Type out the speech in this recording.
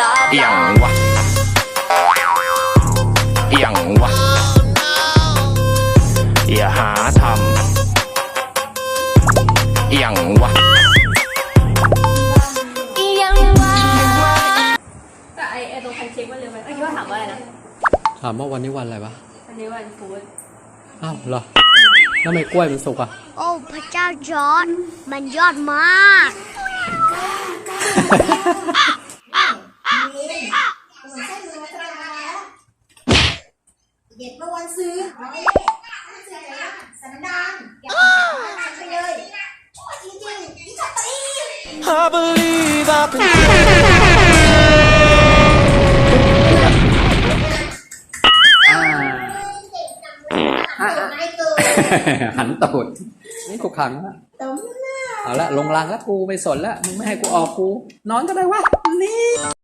ลาเอียงวะเอียงวะ อย่าหาทำเอียงวะอียังวะ แต่ไอไอตรงแพนเค้กมันเร็วไปเอ้ยคิดว่าถามว่าอะไรนะถามว่าวันนี้วันอะไรวะวันนี้วันฟูดอ้าวเหรอแล้วทำไมกล้วยมันสุกอะ โอ้ พระเจ้าจอร์ดมันยอดมาก เด็กเมื่อวันซื้อเอาไว้เลยซื้ออะไรนะสันดานอย่าเอาไปเลยโอ้จริงๆพี่ชอบตี I believe I can หันตูดนี่กูขังละเอาละลงรังแล้วกูไม่สนละมึงไม่ให้กูออกกู นอนก็ได้วะนี่